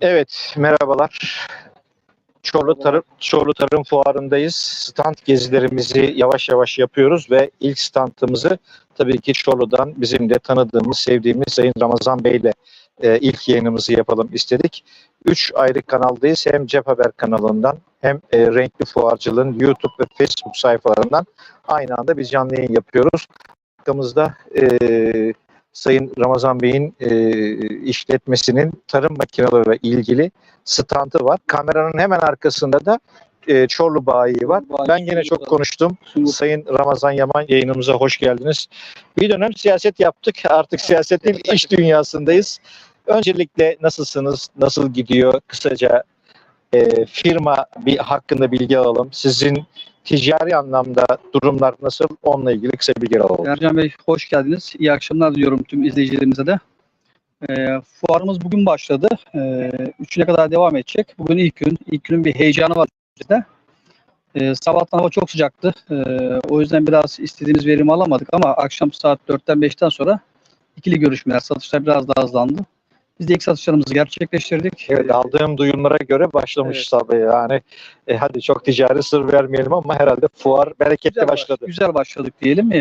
Evet, merhabalar. Çorlu Tarım, Çorlu Tarım Fuarı'ndayız. Stand gezilerimizi yavaş yavaş yapıyoruz ve ilk standımızı tabii ki Çorlu'dan bizim de tanıdığımız, sevdiğimiz Sayın Ramazan Bey ile e, ilk yayınımızı yapalım istedik. Üç ayrı kanaldayız. Hem Cep Haber kanalından hem e, Renkli Fuarcılığın YouTube ve Facebook sayfalarından aynı anda biz canlı yayın yapıyoruz. Arkamızda e, Sayın Ramazan Bey'in e, işletmesinin tarım makineleri ilgili standı var. Kameranın hemen arkasında da e, Çorlu Bayi var. Ben yine çok konuştum. Sayın Ramazan Yaman yayınımıza hoş geldiniz. Bir dönem siyaset yaptık. Artık siyasetin iş dünyasındayız. Öncelikle nasılsınız? Nasıl gidiyor? Kısaca e, firma bir hakkında bilgi alalım. Sizin ticari anlamda durumlar nasıl? Onunla ilgili kısa bilgi alalım. Ercan Bey hoş geldiniz. İyi akşamlar diliyorum tüm izleyicilerimize de. Ee, fuarımız bugün başladı. Ee, üçüne kadar devam edecek. Bugün ilk gün. İlk günün bir heyecanı var bizde. Ee, sabahtan hava çok sıcaktı. Ee, o yüzden biraz istediğimiz verimi alamadık ama akşam saat 4'ten 5'ten sonra ikili görüşmeler, satışlar biraz daha hızlandı. Biz de ilk satışlarımızı gerçekleştirdik. Evet aldığım duyumlara göre başlamış Evet. tabii yani. E, hadi çok ticari sır vermeyelim ama herhalde fuar bereketli Güzel, başladı. güzel başladık diyelim. Ee,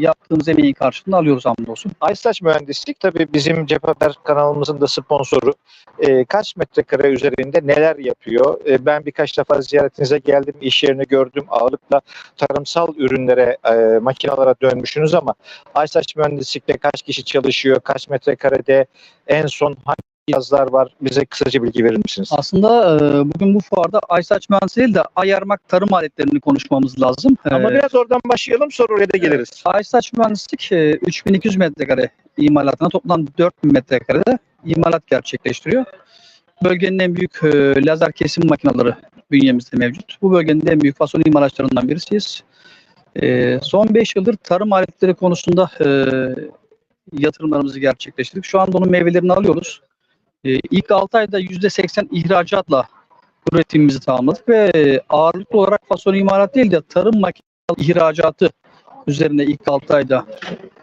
yaptığımız emeğin karşılığını alıyoruz hamdolsun. Aysaç Mühendislik tabii bizim Cep Haber kanalımızın da sponsoru. E, kaç metrekare üzerinde neler yapıyor? E, ben birkaç defa ziyaretinize geldim, iş yerini gördüm. Ağırlıkla tarımsal ürünlere, e, makinalara dönmüşsünüz ama Aysaç Mühendislik'te kaç kişi çalışıyor, kaç metrekarede, en son hangi yazlar var? Bize kısaca bilgi verir misiniz? Aslında e, bugün bu fuarda Aysaç mühendisi değil de Ayarmak tarım aletlerini konuşmamız lazım. Ama Ee, biraz oradan başlayalım sonra oraya da geliriz. Aysaç mühendislik e, 3200 metrekare imalatına toplam 4000 metrekarede imalat gerçekleştiriyor. Bölgenin en büyük e, lazer kesim makineleri bünyemizde mevcut. Bu bölgenin en büyük fason imalatçılarından birisiyiz. E, son 5 yıldır tarım aletleri konusunda e, yatırımlarımızı gerçekleştirdik. Şu anda onun meyvelerini alıyoruz. E, ilk 6 ayda %80 ihracatla üretimimizi tamamladık ve ağırlıklı olarak fason imalat değil de tarım makinesi ihracatı üzerine ilk 6 ayda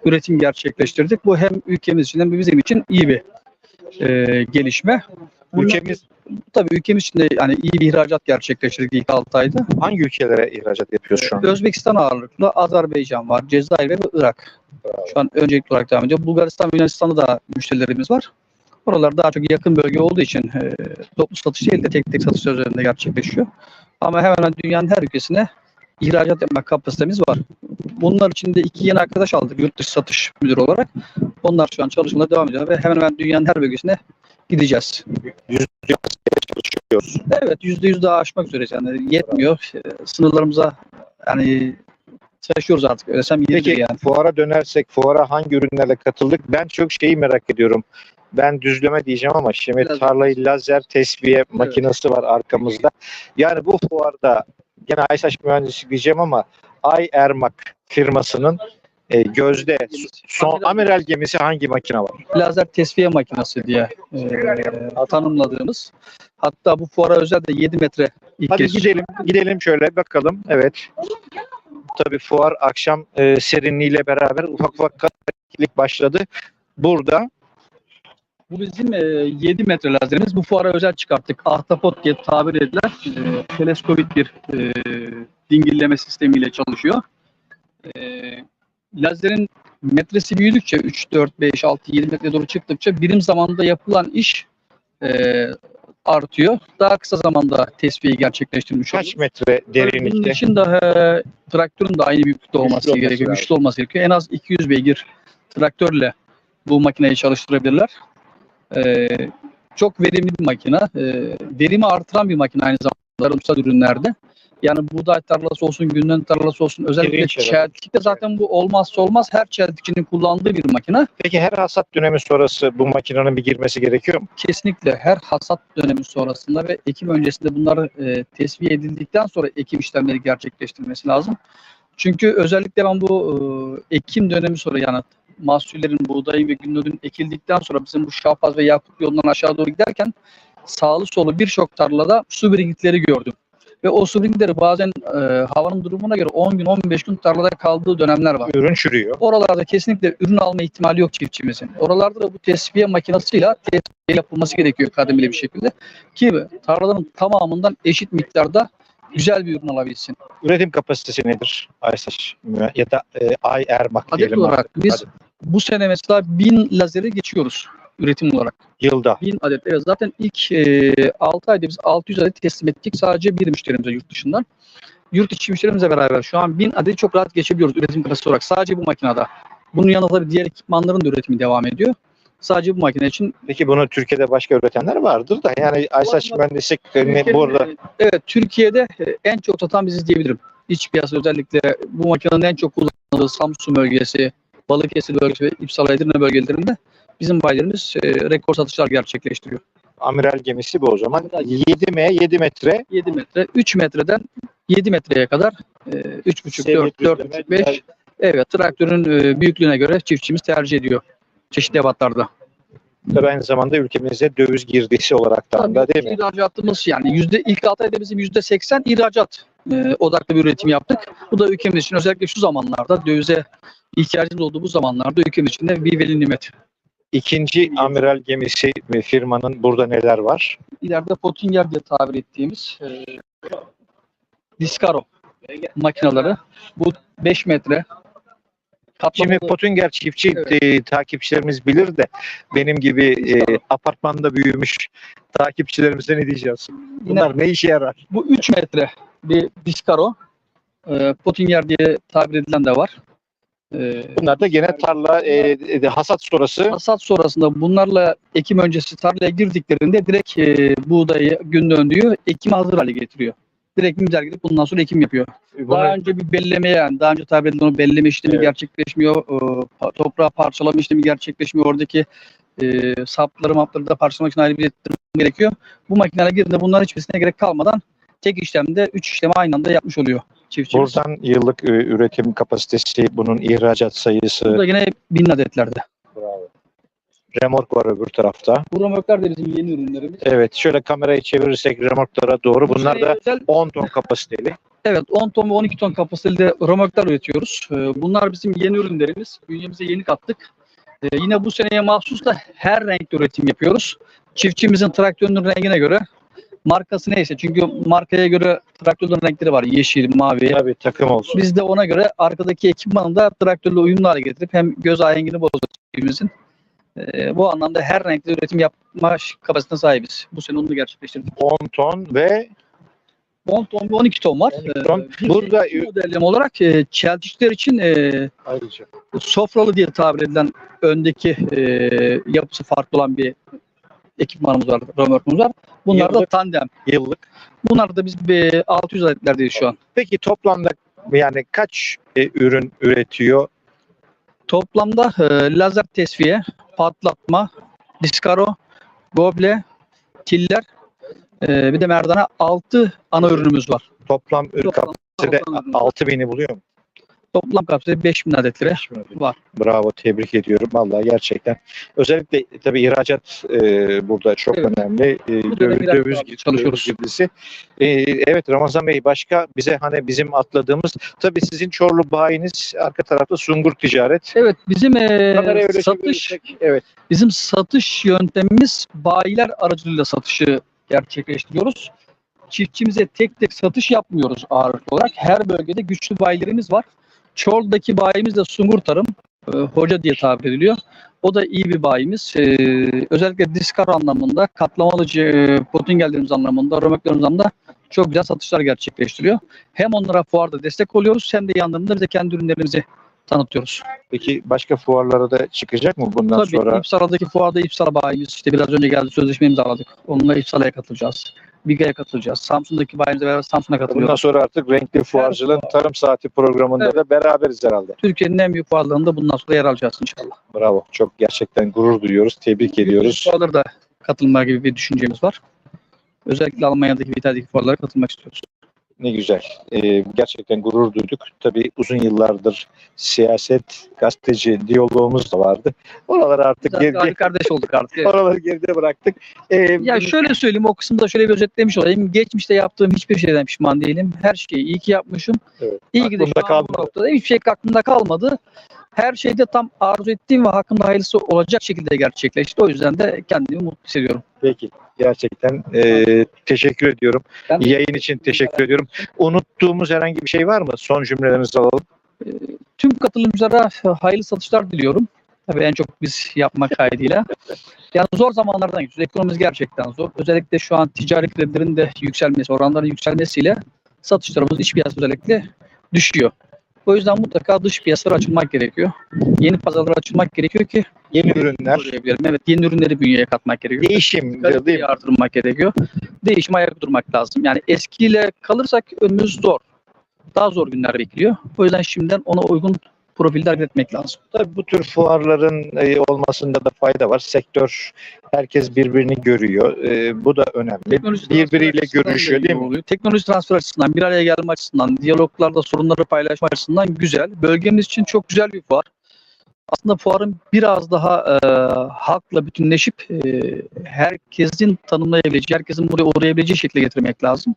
üretim gerçekleştirdik. Bu hem ülkemiz için hem bizim için iyi bir e, gelişme. Ülkemiz tabii ülkemiz için de yani iyi bir ihracat gerçekleştirdik ilk 6 ayda. hangi ülkelere ihracat yapıyoruz şu an? Özbekistan ağırlıklı, Azerbaycan var, Cezayir ve Irak. Şu an öncelikli olarak devam ediyor. Bulgaristan ve Yunanistan'da da müşterilerimiz var. Oralar daha çok yakın bölge olduğu için e, toplu satış değil de tek tek satış üzerinde gerçekleşiyor. Ama hemen hemen dünyanın her ülkesine ihracat yapmak kapasitemiz var. Bunlar için de iki yeni arkadaş aldık yurt dışı satış müdürü olarak. Onlar şu an çalışmalara devam ediyor ve hemen hemen dünyanın her bölgesine gideceğiz. çalışıyoruz. Evet yüzde yüz daha aşmak üzere yani yetmiyor. E, Sınırlarımıza yani taşıyoruz artık. Öyle desem yeridir Peki yani. fuara dönersek fuara hangi ürünlerle katıldık? Ben çok şeyi merak ediyorum. Ben düzleme diyeceğim ama şimdi tarlayı lazer tesviye makinesi var arkamızda. Yani bu fuarda gene Aysaç Mühendislik diyeceğim ama Ay Ermak firmasının e, gözde son amiral gemisi hangi makine var? lazer tesviye makinesi diye e, tanımladığımız. Hatta bu fuara özel de 7 metre ilk Hadi kez- gidelim gidelim şöyle bakalım. Evet. Tabii fuar akşam e, serinliğiyle beraber ufak ufak hareketlilik başladı. Burada Bu bizim e, 7 metre lazerimiz. Bu fuara özel çıkarttık. Ahtapot diye tabir edilen e, teleskopik bir e, dingilleme sistemiyle çalışıyor. E, lazerin metresi büyüdükçe 3, 4, 5, 6, 7 metre doğru çıktıkça birim zamanda yapılan iş e, artıyor. Daha kısa zamanda tesviyeyi gerçekleştirmiş oluyoruz. kaç metre Bunun derinlikte? için de e, traktörün de aynı büyüklükte olması olması gerekiyor. lazım. Güçlü olması gerekiyor. En az 200 beygir traktörle bu makineyi çalıştırabilirler. E, çok verimli bir makine. E, verimi artıran bir makine aynı zamanda tarımsal ürünlerde. Yani buğday tarlası olsun, günden tarlası olsun. Özellikle çeltikte zaten bu olmazsa olmaz. Her çeltikçinin kullandığı bir makine. Peki her hasat dönemi sonrası bu makinenin bir girmesi gerekiyor mu? kesinlikle her hasat dönemi sonrasında ve ekim öncesinde bunlar e, tesviye edildikten sonra ekim işlemleri gerçekleştirilmesi lazım. Çünkü özellikle ben bu e, ekim dönemi sonra yani mahsullerin buğdayın ve gündözün ekildikten sonra bizim bu Şahbaz ve Yakup yolundan aşağı doğru giderken sağlı solu birçok tarlada su birikintileri gördüm. Ve o springleri bazen e, havanın durumuna göre 10 gün 15 gün tarlada kaldığı dönemler var. Ürün çürüyor. Oralarda kesinlikle ürün alma ihtimali yok çiftçimizin. Oralarda da bu tesviye makinasıyla tesviye yapılması gerekiyor kademeli bir şekilde. Ki tarlaların tamamından eşit miktarda güzel bir ürün alabilsin. Üretim kapasitesi nedir? Aysaç ya da e, Ermak Adet diyelim. olarak artık. biz Hadi. bu sene mesela 1000 lazeri geçiyoruz üretim olarak. Yılda. 1000 adet. Evet zaten ilk e, 6 ayda biz 600 adet teslim ettik sadece bir müşterimize yurt dışından. Yurt içi müşterimizle beraber şu an 1000 adeti çok rahat geçebiliyoruz üretim kapasitesi olarak sadece bu makinede. Bunun yanında tabii diğer ekipmanların da üretimi devam ediyor. Sadece bu makine için Peki bunu Türkiye'de başka üretenler vardır da yani Aysaç mühendislik ne Türkiye'de- burada Evet Türkiye'de e, en çok satan biziz diyebilirim. İç piyasa özellikle bu makinenin en çok kullanıldığı Samsun bölgesi, Balıkesir bölgesi ve İpsala Edirne bölgelerinde bizim bayilerimiz e, rekor satışlar gerçekleştiriyor. amiral gemisi bu o zaman. 7M 7 metre 7 metre, 3 metreden 7 metreye kadar e, 3,5, Seviye 4, 4,5, düzleme, 5. Evet traktörün e, büyüklüğüne göre çiftçimiz tercih ediyor çeşitli ebatlarda. Tabii aynı zamanda ülkemize döviz girdisi olaraktan da değil mi? İhracatımız yani yüzde ilk 6 ayda bizim yüzde 80 ihracat e, odaklı bir üretim yaptık. Bu da ülkemiz için özellikle şu zamanlarda dövize ihtiyacımız olduğu bu zamanlarda ülkemiz için de bir veli nimet. İkinci amiral gemisi ve firmanın burada neler var? İleride Pottinger diye tabir ettiğimiz e, Discaro makineleri. Bu 5 metre Şimdi Pottinger çiftçi Evet. e, takipçilerimiz bilir de benim gibi e, apartmanda büyümüş takipçilerimize ne diyeceğiz? Bunlar ne işe yarar? Bu 3 metre bir Discaro. E, Pottinger diye tabir edilen de var. E, Bunlar da gene tarla e, e, hasat sonrası hasat sonrasında bunlarla ekim öncesi tarlaya girdiklerinde direkt e, buğdayı gün döndüğü ekime hazır hale getiriyor. Direkt mimzer gidip bundan sonra ekim yapıyor. Daha bunu önce bir belleme yani daha önce tabir edilen o belleme işlemi Evet. gerçekleşmiyor. E, toprağı parçalama işlemi gerçekleşmiyor. Oradaki e, sapları mapları da parçalamak için ayrı bir gerekiyor. Bu makinelerle girdiğinde bunların hiçbirisine gerek kalmadan tek işlemde 3 işlemi aynı anda yapmış oluyor çiftçimiz. buradan yıllık e, üretim kapasitesi, bunun ihracat sayısı, Bu da yine bin adetlerde. remork var öbür tarafta. Bu römorklar da bizim yeni ürünlerimiz. Evet, şöyle kamerayı çevirirsek remorklara doğru. Bu Bunlar da özel 10 ton kapasiteli. Evet 10 ton ve 12 ton kapasiteli römorklar üretiyoruz. Ee, Bunlar bizim yeni ürünlerimiz. Bünyemize yeni kattık. Ee, Yine bu seneye mahsus da her renkte üretim yapıyoruz. Çiftçimizin traktörünün rengine göre markası neyse. Çünkü markaya göre traktörlerin renkleri var. Yeşil, mavi. Tabii takım olsun. Biz de ona göre arkadaki ekipmanı da traktörle uyumlu hale getirip hem göz ahengini çiftçimizin. Ee, bu anlamda her renkte üretim yapma kapasitesine sahibiz. Bu sene onu da gerçekleştirdik. 10 ton ve 10 ton ve 12 ton var. 12 ton. Ee, Burada- bir modelleme olarak e, çeltikçiler için e, ayrıca sofralı diye tabir edilen öndeki e, yapısı farklı olan bir ekipmanımız var, römorkumuz var. Bunlar da Yıllık- tandem. yıllık. Bunlar da biz bir 600 adetlerdeyiz şu an. Peki toplamda yani kaç e, ürün üretiyor? Toplamda e, lazer tesviye, patlatma, diskaro, goble, tiller, e, bir de merdane 6 ana ürünümüz var. Toplam ürün ürün. 6000'i buluyor mu? Toplam kapasite 5000 adet lira var. Bravo, tebrik ediyorum. Vallahi gerçekten. Özellikle tabii ihracat e, burada çok Evet. önemli. E, Bu döviz, çalışıyoruz. döviz girdisi. E, evet Ramazan Bey başka bize hani bizim atladığımız tabii sizin Çorlu bayiniz arka tarafta Sungur Ticaret. Evet bizim e, öyle satış Evet. Bizim satış yöntemimiz bayiler aracılığıyla satışı gerçekleştiriyoruz. Çiftçimize tek tek satış yapmıyoruz ağırlıklı olarak. Her bölgede güçlü bayilerimiz var. Çorlu'daki bayimiz de Sungur Tarım, e, hoca diye tabir ediliyor. O da iyi bir bayimiz. E, özellikle diskar anlamında, katlamalı e, potingellerimiz anlamında, römöklerimiz anlamında çok güzel satışlar gerçekleştiriyor. Hem onlara fuarda destek oluyoruz hem de yanlarında bize kendi ürünlerimizi tanıtıyoruz. Peki başka fuarlara da çıkacak mı bundan Tabii sonra? İpsala'daki fuarda İpsala bayimiz işte biraz önce geldi sözleşme imzaladık. Onunla İpsala'ya katılacağız. Biga'ya katılacağız. Samsun'daki bayimizle beraber Samsun'a Bundan katılıyoruz. sonra artık renkli fuarcılığın tarım saati programında Evet. da beraberiz herhalde. Türkiye'nin en büyük fuarlarında bundan sonra yer alacağız inşallah. Bravo. Çok gerçekten gurur duyuyoruz. Tebrik ediyoruz. Fuarlara da katılma gibi bir düşüncemiz var. Özellikle Almanya'daki ve İtalya'daki fuarlara katılmak istiyoruz. Ne güzel. Ee, gerçekten gurur duyduk. Tabii uzun yıllardır siyaset, gazeteci diyalogumuz da vardı. Oraları artık Zaten geride, kardeş olduk artık. evet. oraları geride bıraktık. Ee, Ya şöyle söyleyeyim o kısımda şöyle bir özetlemiş olayım. Geçmişte yaptığım hiçbir şeyden pişman değilim. Her şeyi iyi ki yapmışım. Evet, İyi ki de şu kalmadı. noktada hiçbir şey aklımda kalmadı. Her şeyde tam arzu ettiğim ve hakkımda hayırlısı olacak şekilde gerçekleşti. O yüzden de kendimi mutlu hissediyorum. Peki. Gerçekten e, teşekkür ediyorum. Ben- Yayın için teşekkür ediyorum. Unuttuğumuz herhangi bir şey var mı? Son cümlelerinizi alalım. Tüm katılımcılara hayırlı satışlar diliyorum. Tabii en çok biz yapmak kaydıyla. Yani zor zamanlardan geçiyoruz. Ekonomimiz gerçekten zor. Özellikle şu an ticari kredilerin de yükselmesi, oranların yükselmesiyle satışlarımız iç piyasa özellikle düşüyor. O yüzden mutlaka dış piyasalara açılmak gerekiyor. Yeni pazarlara açılmak gerekiyor ki Yeni ürünler. Evet yeni ürünleri bünyeye katmak gerekiyor. değişim değil mi? artırmak gerekiyor. Değişime ayak durmak lazım. Yani eskiyle kalırsak önümüz zor. Daha zor günler bekliyor. O yüzden şimdiden ona uygun profilde hareket etmek lazım. Tabii bu tür fuarların e, olmasında da fayda var. Sektör herkes birbirini görüyor. E, bu da önemli. Teknoloji Birbiriyle görüşüyor değil mi? oluyor. Teknoloji transfer açısından, bir araya gelme açısından, diyaloglarda sorunları paylaşma açısından güzel. Bölgemiz için çok güzel bir fuar. Aslında fuarın biraz daha e, halkla bütünleşip e, herkesin tanımlayabileceği, herkesin buraya uğrayabileceği şekilde getirmek lazım.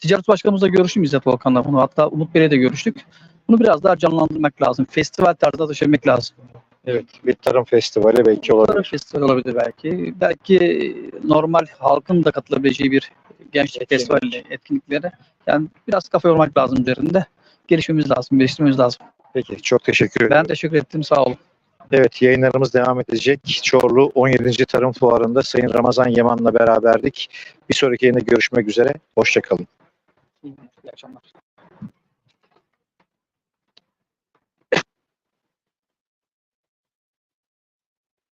Ticaret Başkanımızla görüştüm İzzet Volkan'la bunu. Hatta Umut Bey'le de görüştük. Bunu biraz daha canlandırmak lazım. Festival tarzında taşımak lazım. Evet, bir tarım festivali belki Tarım olabilir. festival olabilir belki. Belki normal halkın da katılabileceği bir gençlik Etkinlik. festivali etkinliklere. Yani biraz kafa yormak lazım üzerinde. Gelişmemiz lazım, geliştirmemiz lazım. Peki, çok teşekkür ederim. Ben teşekkür ettim, sağ olun. Evet, yayınlarımız devam edecek. Çorlu 17. Tarım Fuarı'nda Sayın Ramazan Yaman'la beraberdik. Bir sonraki yayında görüşmek üzere. Hoşçakalın. İyi akşamlar.